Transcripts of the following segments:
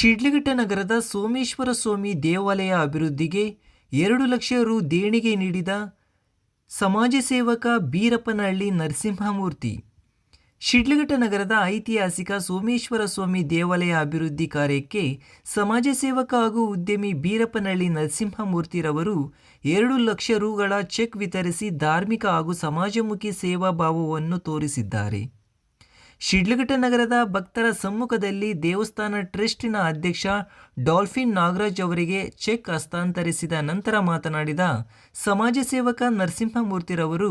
ಶಿಡ್ಲಘಟ್ಟ ನಗರದ ಸೋಮೇಶ್ವರ ಸ್ವಾಮಿ ದೇವಾಲಯ ಅಭಿವೃದ್ಧಿಗೆ ಎರಡು ಲಕ್ಷ ರು ದೇಣಿಗೆ ನೀಡಿದ ಸಮಾಜ ಸೇವಕ ಬೀರಪ್ಪನಹಳ್ಳಿ ನರಸಿಂಹಮೂರ್ತಿ. ಶಿಡ್ಲಘಟ್ಟ ನಗರದ ಐತಿಹಾಸಿಕ ಸೋಮೇಶ್ವರ ಸ್ವಾಮಿ ದೇವಾಲಯ ಅಭಿವೃದ್ಧಿ ಕಾರ್ಯಕ್ಕೆ ಸಮಾಜ ಸೇವಕ ಹಾಗೂ ಉದ್ಯಮಿ ಬೀರಪ್ಪನಹಳ್ಳಿ ನರಸಿಂಹಮೂರ್ತಿರವರು ಎರಡು ಲಕ್ಷ ರುಗಳ ಚೆಕ್ ವಿತರಿಸಿ ಧಾರ್ಮಿಕ ಹಾಗೂ ಸಮಾಜಮುಖಿ ಸೇವಾ ಭಾವವನ್ನು ತೋರಿಸಿದ್ದಾರೆ. ಶಿಡ್ಲಘಟ್ಟ ನಗರದ ಭಕ್ತರ ಸಮ್ಮುಖದಲ್ಲಿ ದೇವಸ್ಥಾನ ಟ್ರಸ್ಟಿನ ಅಧ್ಯಕ್ಷ ಡಾಲ್ಫಿನ್ ನಾಗರಾಜ್ ಅವರಿಗೆ ಚೆಕ್ ಹಸ್ತಾಂತರಿಸಿದ ನಂತರ ಮಾತನಾಡಿದ ಸಮಾಜ ಸೇವಕ ನರಸಿಂಹಮೂರ್ತಿರವರು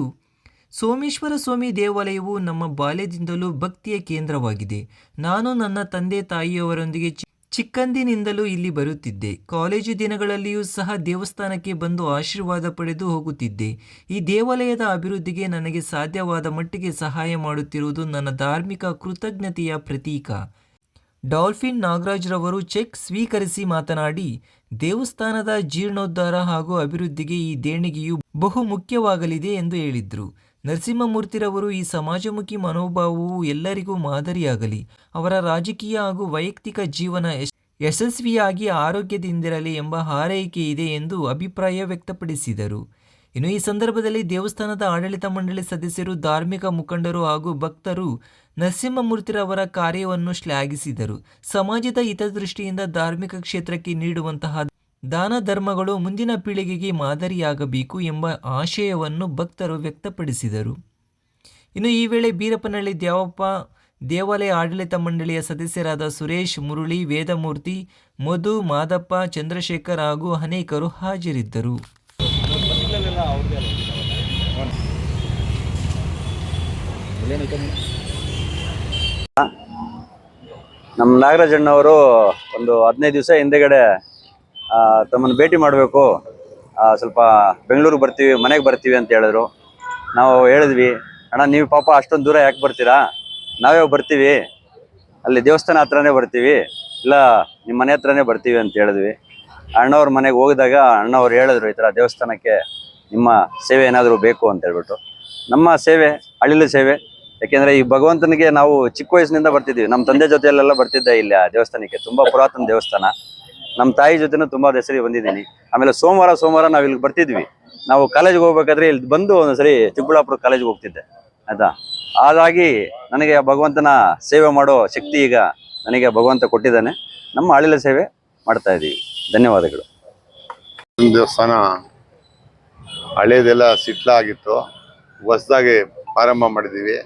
ಸೋಮೇಶ್ವರ ಸ್ವಾಮಿ ದೇವಾಲಯವು ನಮ್ಮ ಬಾಲ್ಯದಿಂದಲೂ ಭಕ್ತಿಯ ಕೇಂದ್ರವಾಗಿದೆ. ನಾನು ನನ್ನ ತಂದೆ ತಾಯಿಯವರೊಂದಿಗೆ ಚಿಕ್ಕಂದಿನಿಂದಲೂ ಇಲ್ಲಿ ಬರುತ್ತಿದ್ದೆ. ಕಾಲೇಜು ದಿನಗಳಲ್ಲಿಯೂ ಸಹ ದೇವಸ್ಥಾನಕ್ಕೆ ಬಂದು ಆಶೀರ್ವಾದ ಪಡೆದು ಹೋಗುತ್ತಿದ್ದೆ. ಈ ದೇವಾಲಯದ ಅಭಿವೃದ್ಧಿಗೆ ನನಗೆ ಸಾಧ್ಯವಾದ ಮಟ್ಟಿಗೆ ಸಹಾಯ ಮಾಡುತ್ತಿರುವುದು ನನ್ನ ಧಾರ್ಮಿಕ ಕೃತಜ್ಞತೆಯ ಪ್ರತೀಕ. ಡಾಲ್ಫಿನ್ ನಾಗರಾಜ್ರವರು ಚೆಕ್ ಸ್ವೀಕರಿಸಿ ಮಾತನಾಡಿ, ದೇವಸ್ಥಾನದ ಜೀರ್ಣೋದ್ಧಾರ ಹಾಗೂ ಅಭಿವೃದ್ಧಿಗೆ ಈ ದೇಣಿಗೆಯು ಬಹು ಮುಖ್ಯವಾಗಲಿದೆ ಎಂದು ಹೇಳಿದ್ರು. ನರಸಿಂಹಮೂರ್ತಿರವರು ಈ ಸಮಾಜಮುಖಿ ಮನೋಭಾವವು ಎಲ್ಲರಿಗೂ ಮಾದರಿಯಾಗಲಿ. ಅವರ ರಾಜಕೀಯ ಹಾಗೂ ವೈಯಕ್ತಿಕ ಜೀವನ ಯಶ್- ಯಶಸ್ವಿಯಾಗಿ ಆರೋಗ್ಯದಿಂದಿರಲಿ ಎಂಬ ಹಾರೈಕೆ ಇದೆ ಎಂದು ಅಭಿಪ್ರಾಯ ವ್ಯಕ್ತಪಡಿಸಿದರು. ಇನ್ನು ಈ ಸಂದರ್ಭದಲ್ಲಿ ದೇವಸ್ಥಾನದ ಆಡಳಿತ ಮಂಡಳಿ ಸದಸ್ಯರು, ಧಾರ್ಮಿಕ ಮುಖಂಡರು ಹಾಗೂ ಭಕ್ತರು ನರಸಿಂಹಮೂರ್ತಿರವರ ಕಾರ್ಯವನ್ನು ಶ್ಲಾಘಿಸಿದರು. ಸಮಾಜದ ಹಿತದೃಷ್ಟಿಯಿಂದ ಧಾರ್ಮಿಕ ಕ್ಷೇತ್ರಕ್ಕೆ ನೀಡುವಂತಹ ದಾನ ಧರ್ಮಗಳು ಮುಂದಿನ ಪೀಳಿಗೆಗೆ ಮಾದರಿಯಾಗಬೇಕು ಎಂಬ ಆಶಯವನ್ನು ಭಕ್ತರು ವ್ಯಕ್ತಪಡಿಸಿದರು. ಇನ್ನು ಈ ವೇಳೆ ಬೀರಪ್ಪನಹಳ್ಳಿ ದ್ಯಾವಪ್ಪ ದೇವಾಲಯ ಆಡಳಿತ ಮಂಡಳಿಯ ಸದಸ್ಯರಾದ ಸುರೇಶ್, ಮುರಳಿ, ವೇದಮೂರ್ತಿ, ಮಧು, ಮಾದಪ್ಪ, ಚಂದ್ರಶೇಖರ್ ಹಾಗೂ ಅನೇಕರು ಹಾಜರಿದ್ದರು. ನಮ್ಮ ನಾಗರಾಜಣ್ಣವರು ಒಂದು ಹದಿನೈದು ದಿವಸ ಹಿಂದೆಗಡೆ ತಮ್ಮನ್ನು ಭೇಟಿ ಮಾಡಬೇಕು. ಸ್ವಲ್ಪ ಬೆಂಗಳೂರಿಗೆ ಬರ್ತೀವಿ, ಮನೆಗೆ ಬರ್ತೀವಿ ಅಂತ ಹೇಳಿದ್ರು. ನಾವು ಹೇಳಿದ್ವಿ, ಅಣ್ಣ, ನೀವು ಪಾಪ ಅಷ್ಟೊಂದು ದೂರ ಯಾಕೆ ಬರ್ತೀರಾ? ನಾವೇ ಬರ್ತೀವಿ. ಅಲ್ಲಿ ದೇವಸ್ಥಾನ ಹತ್ರನೇ ಬರ್ತೀವಿ. ಇಲ್ಲ, ನಿಮ್ಮ ಮನೆ ಹತ್ರನೇ ಬರ್ತೀವಿ ಅಂತ ಹೇಳಿದ್ವಿ. ಅಣ್ಣವ್ರ ಮನೆಗೆ ಹೋಗಿದಾಗ ಅಣ್ಣವ್ರು ಹೇಳಿದ್ರು, ಈ ಥರ ದೇವಸ್ಥಾನಕ್ಕೆ ನಿಮ್ಮ ಸೇವೆ ಏನಾದರೂ ಬೇಕು ಅಂತ ಹೇಳ್ಬಿಟ್ಟು. ನಮ್ಮ ಸೇವೆ ಅಳಿಲು ಸೇವೆ. ಯಾಕೆಂದ್ರೆ ಈ ಭಗವಂತನಿಗೆ ನಾವು ಚಿಕ್ಕ ವಯಸ್ಸಿನಿಂದ ಬರ್ತಿದ್ವಿ ನಮ್ಮ ತಂದೆ ಜೊತೆಯಲ್ಲೆಲ್ಲ ಬರ್ತಿದ್ದೆ ಇಲ್ಲಿ ಆ ದೇವಸ್ಥಾನಕ್ಕೆ. ತುಂಬಾ ಪುರಾತನ ದೇವಸ್ಥಾನ. ನಮ್ಮ ತಾಯಿ ಜೊತೆನೂ ತುಂಬಾ ಹೆಸರಿ ಬಂದಿದ್ದೀನಿ. ಆಮೇಲೆ ಸೋಮವಾರ ಸೋಮವಾರ ನಾವು ಇಲ್ಲಿ ಬರ್ತಿದ್ವಿ. ನಾವು ಕಾಲೇಜ್ಗೆ ಹೋಗ್ಬೇಕಾದ್ರೆ ಇಲ್ಲಿ ಬಂದು ಒಂದ್ಸರಿ ಚಿಕ್ಕಬಳ್ಳಾಪುರ ಕಾಲೇಜ್ಗೆ ಹೋಗ್ತಿದ್ದೆ. ಆಯ್ತಾ? ಹಾಗಾಗಿ ನನಗೆ ಭಗವಂತನ ಸೇವೆ ಮಾಡೋ ಶಕ್ತಿ ಈಗ ನನಗೆ ಭಗವಂತ ಕೊಟ್ಟಿದ್ದಾನೆ. ನಮ್ಮ ಅಳಿಲ ಸೇವೆ ಮಾಡ್ತಾ ಇದ್ದೀವಿ. ಧನ್ಯವಾದಗಳು. ದೇವಸ್ಥಾನ ಹಳೇದೆಲ್ಲ ಸಿಟ್ಲಾಗಿತ್ತು. ಹೊಸ್ದಾಗಿ ಪ್ರಾರಂಭ ಮಾಡಿದ್ದೀವಿ.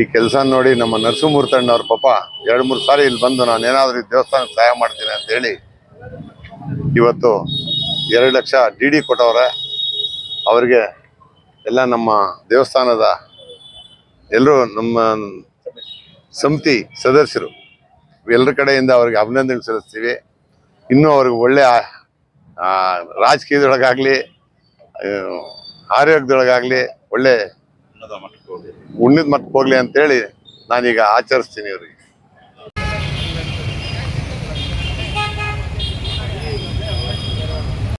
ಈ ಕೆಲಸ ನೋಡಿ ನಮ್ಮ ನರಸಿಂಹೂರ್ತಣ್ಣವ್ರ ಪಾಪ ಎರಡು ಮೂರು ಸಾರಿ ಇಲ್ಲಿ ಬಂದು ನಾನು ಏನಾದರೂ ದೇವಸ್ಥಾನಕ್ಕೆ ಸಹಾಯ ಮಾಡ್ತೀನಿ ಅಂತ ಹೇಳಿ ಇವತ್ತು ಎರಡು ಲಕ್ಷ ಡಿ ಡಿ ಕೊಟ್ಟವ್ರೆ. ಅವರಿಗೆ ಎಲ್ಲ ನಮ್ಮ ದೇವಸ್ಥಾನದ ಎಲ್ಲರೂ ನಮ್ಮ ಸಮಿತಿ ಸದಸ್ಯರು. ಎಲ್ಲರ ಕಡೆಯಿಂದ ಅವ್ರಿಗೆ ಅಭಿನಂದನೆ ಸಲ್ಲಿಸ್ತೀವಿ. ಇನ್ನೂ ಅವ್ರಿಗೆ ಒಳ್ಳೆ ರಾಜಕೀಯದೊಳಗಾಗಲಿ ಆರೋಗ್ಯದೊಳಗಾಗ್ಲಿ ಒಳ್ಳೆ ಉನ್ನತ ಮಟ್ಟಕ್ಕೆ ಹೋಗ್ಲಿ ಅಂತೇಳಿ ನಾನೀಗ ಆಚರಿಸ್ತೀನಿ ಅವ್ರಿಗೆ